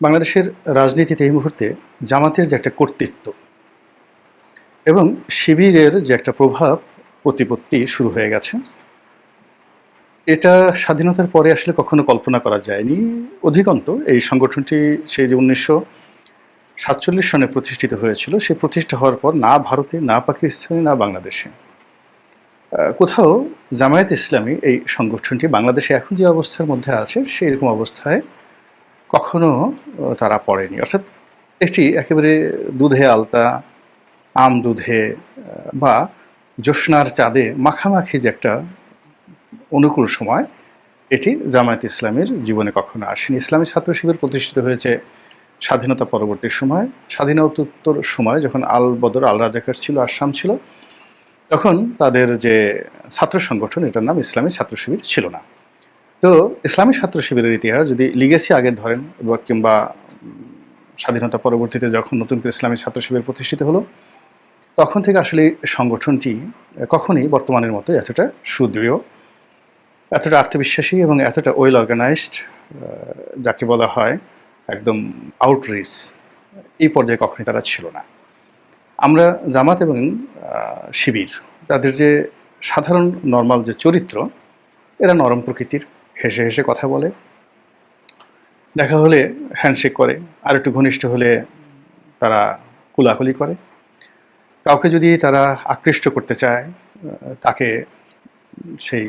বাংলাদেশের রাজনীতিতে এই মুহূর্তে জামাতের যে একটা কর্তৃত্ব এবং শিবিরের যে একটা প্রভাব প্রতিপত্তি শুরু হয়ে গেছে, এটা স্বাধীনতার পরে আসলে কখনো কল্পনা করা যায়নি। অধিকন্ত এই সংগঠনটি সেই যে উনিশশো সাতচল্লিশ সনে প্রতিষ্ঠিত হয়েছিল, সেই প্রতিষ্ঠা হওয়ার পর না ভারতে, না পাকিস্তানে, না বাংলাদেশে। কোথাও জামায়াত ইসলামী এই সংগঠনটি বাংলাদেশে এখন যে অবস্থার মধ্যে আছে, সেই রকম অবস্থায় কখনো তারা পড়েনি। অর্থাৎ এটি একেবারে দুধে আলতা, আম দুধে বা জ্যোৎস্নার চাঁদে মাখামাখি যে একটা অনুকূল সময়, এটি জামায়াত ইসলামের জীবনে কখনো আসেনি। ইসলামী ছাত্র শিবির প্রতিষ্ঠিত হয়েছে স্বাধীনতা পরবর্তী সময়, স্বাধীনতোত্তর সময়, যখন আল বদর আল রাজাকার ছিল, আসাম ছিল, তখন তাদের যে ছাত্র সংগঠন, এটার নাম ইসলামী ছাত্র শিবির ছিল না। তো ইসলামী ছাত্র শিবিরের ইতিহাস, যদি লিগেসি আগের ধরেন কিংবা স্বাধীনতা পরবর্তীতে যখন নতুন করে ইসলামী ছাত্র শিবির প্রতিষ্ঠিত হলো, তখন থেকে আসলে সংগঠনটি কখনই বর্তমানের মতো এতটা সুদৃঢ়, এতটা আত্মবিশ্বাসী এবং এতটা ওয়েল অর্গানাইজড যাকে বলা হয় একদম আউটরিচ এই পর্যায়ে কখনই তারা ছিল না। আমরা জামাত এবং শিবির, তাদের যে সাধারণ নর্মাল যে চরিত্র, এরা নরম প্রকৃতির। হেসে হেসে কথা বলে। দেখা হলে হ্যান্ডশেক করে, আর একটু ঘনিষ্ঠ হলে তারা কুলাকুলি করে। কাউকে যদি তারা আকৃষ্ট করতে চায়, তাকে সেই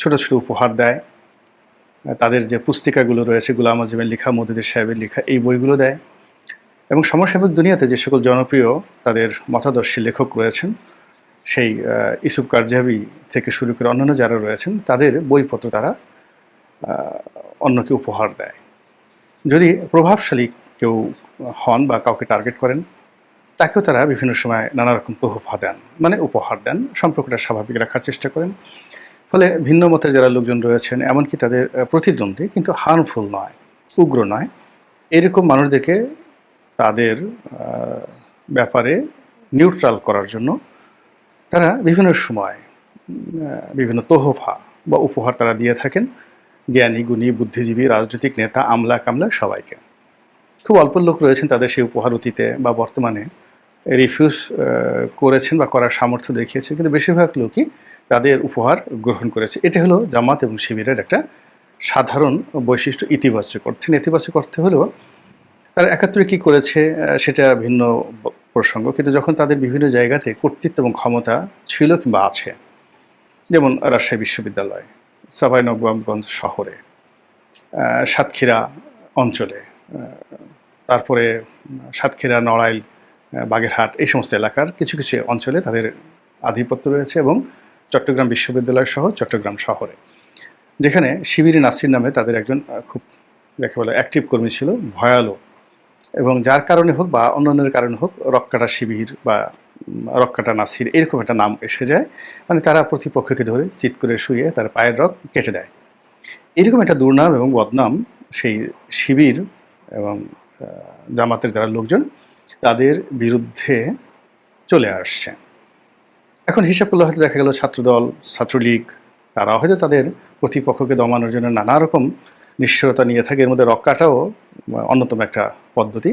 ছোট ছোট উপহার দেয়। তাদের যে পুস্তিকাগুলো রয়েছে, গুলাম আজমের লেখা, মদিদের সাহেবের লেখা, এই বইগুলো দেয়। এবং সমসাময়িক দুনিয়াতে যে সকল জনপ্রিয় তাদের মতাদর্শী লেখক রয়েছেন, সেই ইসুফ কারজাবি থেকে শুরু করে অন্যান্য যারা রয়েছেন, তাদের বইপত্র তারা অন্যকে উপহার দেয়। যদি প্রভাবশালী কেউ হন বা কাউকে টার্গেট করেন, তাকেও তারা বিভিন্ন সময় নানা রকম তোহফা দেন মানে উপহার দেন, সম্পর্কটা স্বাভাবিক রাখার চেষ্টা করেন। ফলে ভিন্ন মতের যারা লোকজন রয়েছেন, এমনকি তাদের প্রতিদ্বন্দ্বী কিন্তু হার্মফুল নয়, উগ্র নয়। এরকম মানুষদেরকে তাদের ব্যাপারে নিউট্রাল করার জন্য তারা বিভিন্ন সময় বিভিন্ন তোহফা বা উপহার তারা দিয়ে থাকেন। জ্ঞানী, গুণী, বুদ্ধিজীবী, রাজনৈতিক নেতা, আমলা, কামলা সবাইকে। খুব অল্প লোক রয়েছেন তাদের সেই উপহার অতীতে বা বর্তমানে। রিফিউজ করেছেন বা করার সামর্থ্য দেখিয়েছেন, কিন্তু বেশিরভাগ লোকই তাদের উপহার গ্রহণ করেছে। এটা হলো জামাত এবং শিবিরের একটা সাধারণ বৈশিষ্ট্য ইতিবাচক অর্থে। নেতিবাচক অর্থে হলেও তারা একাত্তরে কী করেছে সেটা ভিন্ন প্রসঙ্গ। কিন্তু যখন তাদের বিভিন্ন জায়গাতে কর্তৃত্ব এবং ক্ষমতা ছিল কিংবা আছে, যেমন রাজশাহী বিশ্ববিদ্যালয় সাবাই নবগঞ্জ শহরে সাতক্ষীরা অঞ্চলে তারপরে সাতক্ষীরা, নড়াইল বাগেরহাট এই সমস্ত এলাকার কিছু কিছু অঞ্চলে তাদের আধিপত্য রয়েছে এবং চট্টগ্রাম বিশ্ববিদ্যালয় সহ চট্টগ্রাম শহরে। যেখানে শিবির নাসির নামে তাদের একজন খুব যাকে বলে অ্যাক্টিভ কর্মী ছিল ভয়ালো এবং যার কারণে হোক বা অন্যান্যের কারণে হোক রক্কাটা শিবির বা রক্কাটা নাসির এরকম একটা নাম এসে যায়। মানে তারা প্রতিপক্ষকে ধরে চিৎ করে শুয়ে তার পায়ের রক কেটে দেয়। এরকম একটা দুর্নাম এবং বদনাম সেই শিবির এবং জামাতের যারা লোকজন তাদের বিরুদ্ধে চলে আসছে। এখন হিসাব করলে হয়তো দেখা গেল ছাত্রদল, ছাত্রলীগ তারা হয়তো তাদের প্রতিপক্ষকে দমানোর জন্য নানা রকম নিশ্চয়তা নিয়ে থাকে। এর মধ্যে রক্কাটাও অন্যতম একটা পদ্ধতি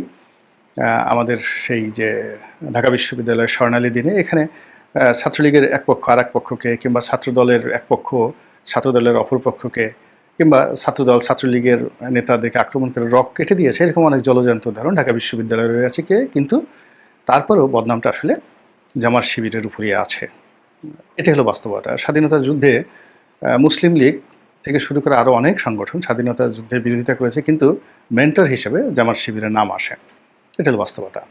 আমাদের সেই যে ঢাকা বিশ্ববিদ্যালয়ের স্বর্ণালী দিনে এখানে ছাত্রলীগের এক পক্ষ আর এক পক্ষকে কিংবা ছাত্রদলের এক পক্ষ ছাত্রদলের অপর পক্ষকে কিংবা ছাত্রদল ছাত্রলীগের নেতাদেরকে আক্রমণ করে রক কেটে দিয়েছে, এরকম অনেক জলজান্ত উদাহরণ ঢাকা বিশ্ববিদ্যালয়ে রয়েছে কে, কিন্তু তারপরেও বদনামটা আসলে জামার শিবিরের উপরই আছে। এটা হলো বাস্তবতা। স্বাধীনতা যুদ্ধে মুসলিম লীগ থেকে শুরু করে আরও অনেক সংগঠন স্বাধীনতা যুদ্ধের বিরোধিতা করেছে, কিন্তু মেন্টর হিসেবে জামার শিবিরের নাম আসে। এটা হলো বাস্তবতা।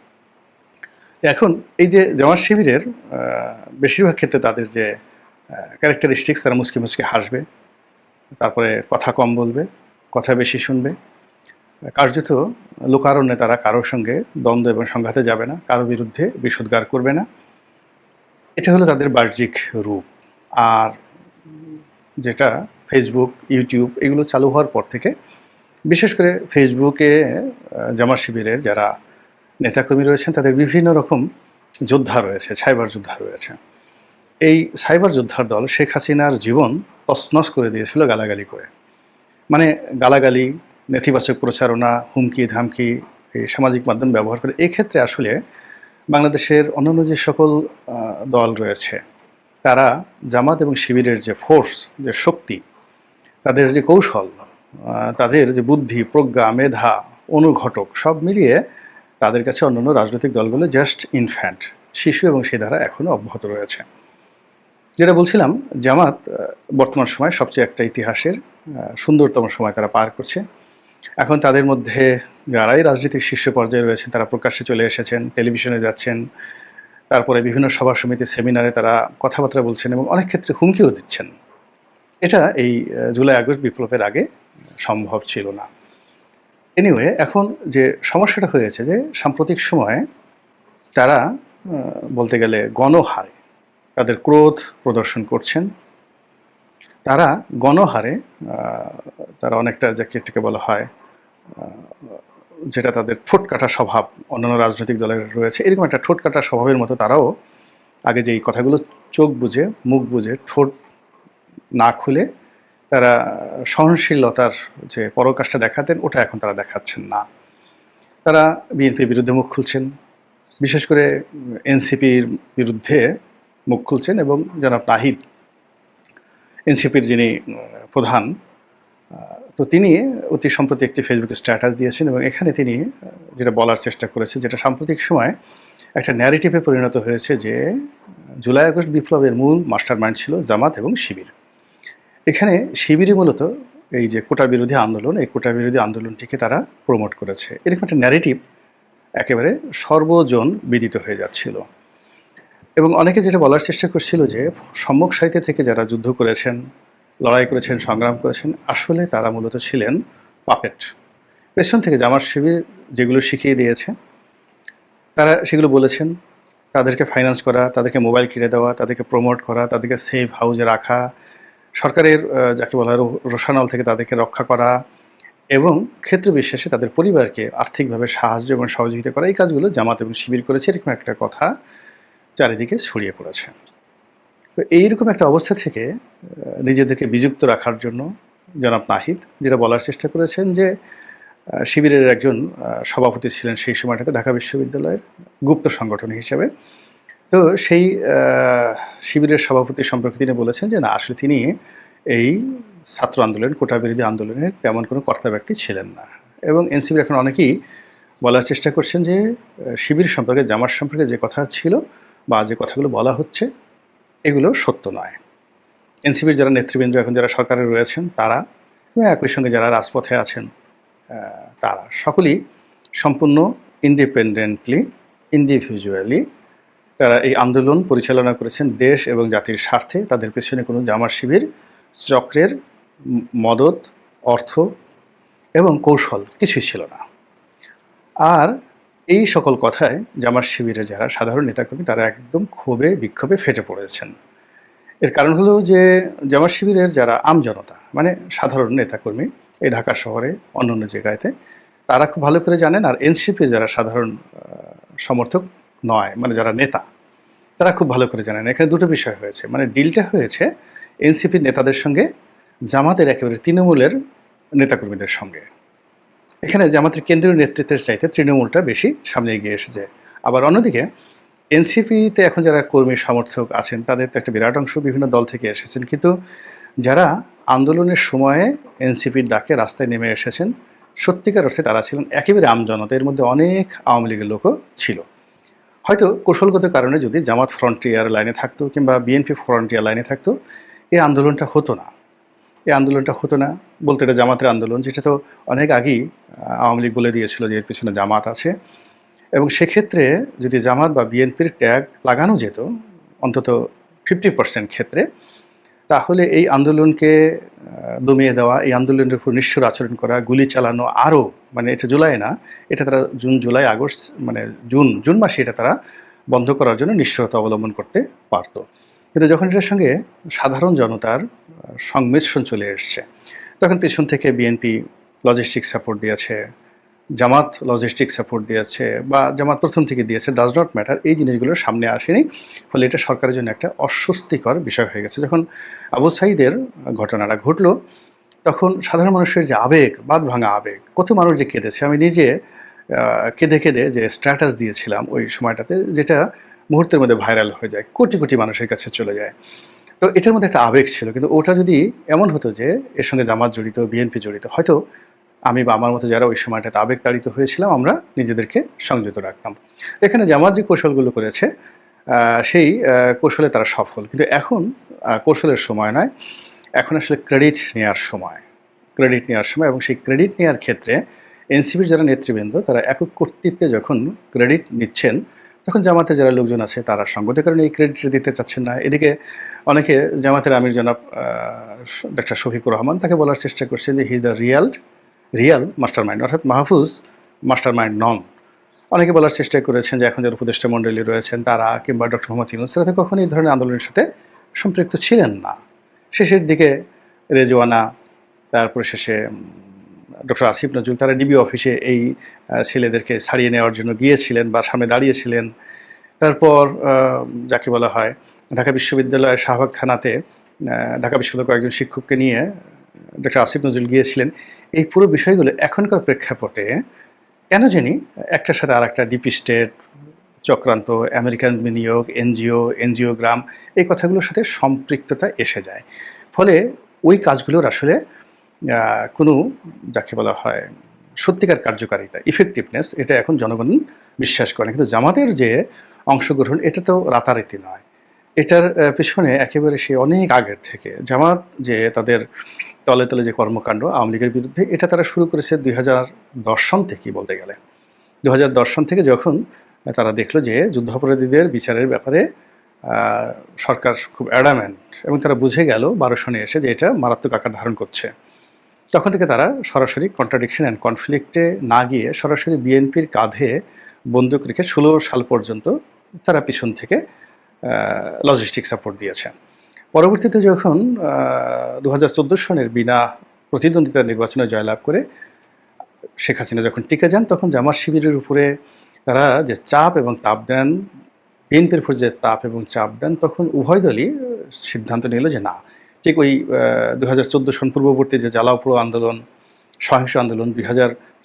এখন এই যে জামার শিবিরের বেশিরভাগ ক্ষেত্রে তাদের যে ক্যারেক্টারিস্টিক্স তারা মুসকে মুসকে হাসবে, তারপরে কথা কম বলবে, কথা বেশি শুনবে। কার্যত লোকারণ্যে তারা কারোর সঙ্গে দ্বন্দ্ব এবং সংঘাতে যাবে না কারোর বিরুদ্ধে বিষোদ্গার করবে না। এটা হলো তাদের বাহ্যিক রূপ। আর যেটা ফেসবুক ইউটিউব এগুলো চালু হওয়ার পর থেকে বিশেষ করে ফেসবুকে জামাত শিবিরের যারা নেতাকর্মী রয়েছেন, তাদের বিভিন্ন রকম যোদ্ধা রয়েছে, সাইবার যোদ্ধা রয়েছে। এই সাইবার যোদ্ধার দল শেখ হাসিনার জীবন তছনছ করে দিয়েছিল গালাগালি করে। মানে গালাগালি, নেতিবাচক প্রচারণা, হুমকি, ধামকি, এই সামাজিক মাধ্যম ব্যবহার করে। এক্ষেত্রে আসলে বাংলাদেশের অন্যান্য যে সকল দল রয়েছে, তারা জামাত এবং শিবিরের যে ফোর্স যে শক্তি তাদের যে কৌশল তাদের যে বুদ্ধি, প্রজ্ঞা, মেধা, অনুঘটক, সব মিলিয়ে তাদের কাছে অন্যান্য রাজনৈতিক দলগুলো জাস্ট ইনফ্যান্ট শিশু এবং সেই ধারা এখনও অব্যাহত রয়েছে। যেটা বলছিলাম, জামাত বর্তমান সময় সবচেয়ে একটা ইতিহাসের সুন্দরতম সময় তারা পার করছে। এখন তাদের মধ্যে যারাই রাজনীতির শীর্ষ পর্যায়ে রয়েছেন, তারা প্রকাশ্যে চলে এসেছেন, টেলিভিশনে যাচ্ছেন, তারপরে বিভিন্ন সভা সমিতি, সেমিনারে তারা কথাবার্তা বলছেন এবং অনেক ক্ষেত্রে হুমকিও দিচ্ছেন। এটা এই জুলাই আগস্ট বিপ্লবের আগে সম্ভব ছিল না। এনিওয়ে এখন যে সমস্যাটা হয়েছে যে সাম্প্রতিক সময়ে তারা বলতে গেলে গণহারে তাদের ক্রোধ প্রদর্শন করছেন। তারা গণহারে তারা অনেকটা যাকে বলা হয় যেটা তাদের ঠোঁট কাটা স্বভাব অন্যান্য রাজনৈতিক দলের রয়েছে, এরকম একটা ঠোঁট কাটা স্বভাবের মতো তারাও আগে যে এই কথাগুলো চোখ বুঝে, মুখ বুঝে ঠোঁট না খুলে তারা সহনশীলতার যে পরকাশটা দেখাতেন, ওটা এখন তারা দেখাচ্ছেন না। তারা বিএনপির বিরুদ্ধে মুখ খুলছেন। বিশেষ করে এনসিপির বিরুদ্ধে মুখ খুলছেন এবং জনাব নাহিদ এনসিপির যিনি প্রধান তো তিনি অতি সম্প্রতি একটি ফেসবুকে স্ট্যাটাস দিয়েছেন এবং এখানে তিনি যেটা বলার চেষ্টা করেছেন, যেটা সাম্প্রতিক সময় একটা ন্যারেটিভে পরিণত হয়েছে যে, জুলাই আগস্ট বিপ্লবের মূল মাস্টার মাইন্ড ছিল জামাত এবং শিবির। এখানে শিবিরই মূলত এই যে কোটা বিরোধী আন্দোলন, এই কোটা বিরোধী আন্দোলনটিকে তারা প্রমোট করেছে। এরকম একটা ন্যারেটিভ একেবারে সর্বজন বিদিত হয়ে যাচ্ছিল। এবং অনেকে যেটা বলার চেষ্টা করছিল যে, সম্মুখ সাহিত্য থেকে যারা যুদ্ধ করেছেন, লড়াই করেছেন, সংগ্রাম করেছেন, আসলে তারা মূলত ছিলেন পাপেট পেছন থেকে জামার শিবির যেগুলো শিখিয়ে দিয়েছে, তারা সেগুলো বলেছেন। তাদেরকে ফাইন্যান্স করা, তাদেরকে মোবাইল কিনে দেওয়া, তাদেরকে প্রমোট করা, তাদেরকে সেফ হাউজে রাখা সরকারের যাকে বলা হয় রো- রোশানল থেকে তাদেরকে রক্ষা করা এবং ক্ষেত্র বিশেষে তাদের পরিবারকে আর্থিকভাবে সাহায্য এবং সহযোগিতা করা, এই কাজগুলো জামাত এবং শিবির করেছে। এরকম একটা কথা চারিদিকে ছড়িয়ে পড়েছে। তো এইরকম একটা অবস্থা থেকে নিজেদেরকে বিযুক্ত রাখার জন্য জনাব নাহিদ যেটা বলার চেষ্টা করেছেন যে শিবিরের একজন সভাপতি ছিলেন সেই সময়টাতে ঢাকা বিশ্ববিদ্যালয়ের গুপ্ত সংগঠন হিসেবে। তো সেই শিবিরের সভাপতি সম্পর্কে তিনি বলেছেন যে না, আসলে তিনি এই ছাত্র আন্দোলন কোটা বিরোধী আন্দোলনের তেমন কোনো কর্তা ব্যক্তি ছিলেন না। এবং এনসিবির এখন অনেকেই বলার চেষ্টা করছেন যে শিবির সম্পর্কে জামার সম্পর্কে যে কথা ছিল বা যে কথাগুলো বলা হচ্ছে, এগুলো সত্য নয়। এনসিবির যারা নেতৃবৃন্দ এখন যারা সরকারে রয়েছেন, তারা এবং একই সঙ্গে যারা রাজপথে আছেন তারা সকলেই সম্পূর্ণ ইন্ডিপেন্ডেন্টলি ইন্ডিভিজুয়ালি তারা এই আন্দোলন পরিচালনা করেছেন দেশ এবং জাতির স্বার্থে। তাদের পেছনে কোনো জামার শিবির, চক্রের মদত, অর্থ এবং কৌশল কিছুই ছিল না। আর এই সকল কথায় জামার শিবিরের যারা সাধারণ নেতাকর্মী, তারা একদম ক্ষোভে, বিক্ষোভে ফেটে পড়েছেন। এর কারণ হলো যে, জামার শিবিরের যারা আমজনতা মানে সাধারণ নেতাকর্মী এই ঢাকা শহরে অন্য অন্য জায়গাতে, তারা খুব ভালো করে জানেন। আর এনসিপির যারা সাধারণ সমর্থক নয় মানে যারা নেতা, তারা খুব ভালো করে জানেন। এখানে দুটো বিষয় হয়েছে। মানে ডিলটা হয়েছে এনসিপির নেতাদের সঙ্গে, জামাতের একেবারে তৃণমূলের নেতাকর্মীদের সঙ্গে। এখানে জামাতের কেন্দ্রীয় নেতৃত্বের চাইতে তৃণমূলটা বেশি সামনে এগিয়ে এসেছে। আবার অন্যদিকে এনসিপিতে এখন যারা কর্মী সমর্থক আছেন, তাদের তো একটা বিরাট অংশ বিভিন্ন দল থেকে এসেছেন। কিন্তু যারা আন্দোলনের সময়ে এনসিপির ডাকে রাস্তায় নেমে এসেছেন, সত্যিকার অর্থে তারা ছিলেন একেবারে আমজনতা। এর মধ্যে অনেক আওয়ামী লীগের লোকও ছিল। হয়তো কৌশলগত কারণে যদি জামাত ফ্রন্টিয়ার লাইনে থাকতো কিংবা বিএনপি ফ্রন্টিয়ার লাইনে থাকতো, এই আন্দোলনটা হতো না। এই আন্দোলনটা হতো না বলতে এটা জামাতের আন্দোলন, যেটা তো অনেক আগেই আওয়ামী লীগ বলে দিয়েছিল যে এর পিছনে জামাত আছে। এবং সেক্ষেত্রে যদি জামাত বা বিএনপির ট্যাগ লাগানো যেত, অন্তত ফিফটি পার্সেন্ট ক্ষেত্রে তাহলে এই আন্দোলনকে দমিয়ে দেওয়া, এই আন্দোলনের উপর নিষ্ঠুর আচরণ করা, গুলি চালানো আরও মানে এটা জুলাই না, এটা তারা জুন, জুলাই, আগস্ট মানে জুন জুন মাসে এটা তারা বন্ধ করার জন্য নিশ্চয়তা অবলম্বন করতে পারতো। কিন্তু যখন এটার সঙ্গে সাধারণ জনতার সংমিশ্রণ চলে এসছে, তখন পেছন থেকে বিএনপি লজিস্টিক সাপোর্ট দিয়েছে জামাত লজিস্টিক সাপোর্ট দিয়েছে বা জামাত প্রথম থেকে দিয়েছে ডাজ নট ম্যাটার এই জিনিসগুলো সামনে আসেনি, ফলে এটা সরকারের জন্য একটা অস্বস্তিকর বিষয় হয়ে গেছে। যখন আবু সাইদের ঘটনাটা ঘটলো, তখন সাধারণ মানুষের যে আবেগ বাদ ভাঙা আবেগ, কত মানুষ যে কেঁদেছে, আমি নিজে কেঁদে কেঁদে যে স্ট্যাটাস দিয়েছিলাম ওই সময়টাতে, যেটা মুহূর্তের মধ্যে ভাইরাল হয়ে যায়, কোটি কোটি মানুষের কাছে চলে যায়। তো এটার মধ্যে একটা আবেগ ছিল, কিন্তু ওটা যদি এমন হতো যে, এর সঙ্গে জামাত জড়িত বিএনপি জড়িত, হয়তো আমি বা আমার মতো যারা ওই সময়টাতে আবেগ তাড়িত হয়েছিলাম, আমরা নিজেদেরকে সংযত রাখতাম। এখানে জামাত যে কৌশলগুলো করেছে সেই কৌশলে তারা সফল। কিন্তু এখন কৌশলের সময় নয়। এখন আসলে ক্রেডিট নেওয়ার সময়। ক্রেডিট নেওয়ার সময় এবং সেই ক্রেডিট নেওয়ার ক্ষেত্রে এনসিপির যারা নেতৃবৃন্দ, তারা একক কর্তৃত্বে যখন ক্রেডিট নিচ্ছেন, তখন জামাতে যারা লোকজন আছে, তারা সঙ্গতের কারণে এই ক্রেডিট দিতে চাচ্ছেন না। এদিকে অনেকে জামাতের আমির জনাব ডাক্তার শফিকুর রহমান তাকে বলার চেষ্টা করছেন যে he the real real master mind অর্থাৎ মাহফুজ মাস্টার মাইন্ড নন। অনেকে বলার চেষ্টা করেছেন যে এখন যারা উপদেষ্টা মণ্ডলী রয়েছেন তারা কিংবা ডক্টর মোহাম্মদ ইউনুস, তারা তো কখনো এই ধরনের আন্দোলনের সাথে সম্পৃক্ত ছিলেন না। শেষের দিকে রেজওয়ানা, তারপরে শেষে ডক্টর আসিফ নজরুল, তারা ডিবি অফিসে এই ছেলেদেরকে ছাড়িয়ে নেওয়ার জন্য গিয়েছিলেন বা সামনে দাঁড়িয়েছিলেন। তারপর যাকে বলা হয় ঢাকা বিশ্ববিদ্যালয়ের শাহবাগ থানাতে ঢাকা বিশ্ববিদ্যালয়ের কয়েকজন শিক্ষককে নিয়ে ডক্টর আসিফ নজরুল গিয়েছিলেন, এই পুরো বিষয়গুলো এখনকার প্রেক্ষাপটে কেন জানি একটার সাথে আর একটা ডিপি স্টেট, চক্রান্ত, আমেরিকান বিনিয়োগ, এনজিও এনজিওগ্রাম এই কথাগুলোর সাথে সম্পৃক্ততা এসে যায়। ফলে ওই কাজগুলোর আসলে কোনো যাকে বলা হয় সত্যিকার কার্যকারিতা ইফেক্টিভনেস এটা এখন জনগণ বিশ্বাস করে কিন্তু জামাতের যে অংশগ্রহণ, এটা তো রাতারাতি নয়। এটার পেছনে একেবারে সে অনেক আগের থেকে, জামাত যে তাদের তলে তলে যে কর্মকাণ্ড আওয়ামী লীগের বিরুদ্ধে, এটা তারা শুরু করেছে দুই হাজার দশ সন থেকেই বলতে গেলে। দু হাজার দশ সন থেকে যখন তারা দেখল যে যুদ্ধাপরাধীদের বিচারের ব্যাপারে সরকার খুব অ্যাডামেন্ট এবং তারা বুঝে গেল বারো সনে এসে যে এটা মারাত্মক আকার ধারণ করছে। তখন থেকে তারা সরাসরি কন্ট্রাডিকশন অ্যান্ড কনফ্লিক্টে না গিয়ে সরাসরি বিএনপির কাঁধে বন্দুক রেখে ষোলো সাল পর্যন্ত তারা পিছন থেকে লজিস্টিক সাপোর্ট দিয়েছে। পরবর্তীতে যখন দু হাজার চোদ্দ সনের বিনা প্রতিদ্বন্দ্বিতা নির্বাচনে জয়লাভ করে শেখ হাসিনা যখন টিকে যান, তখন জামাত শিবিরের উপরে তারা যে চাপ এবং তাপ দেন, বিএনপির উপর যে তাপ এবং চাপ দেন, তখন উভয় দলই সিদ্ধান্ত নিল যে না। ঠিক ওই দু হাজার চোদ্দ সন পূর্ববর্তী যে জ্বালাও আন্দোলন, সহিংস আন্দোলন দুই হাজার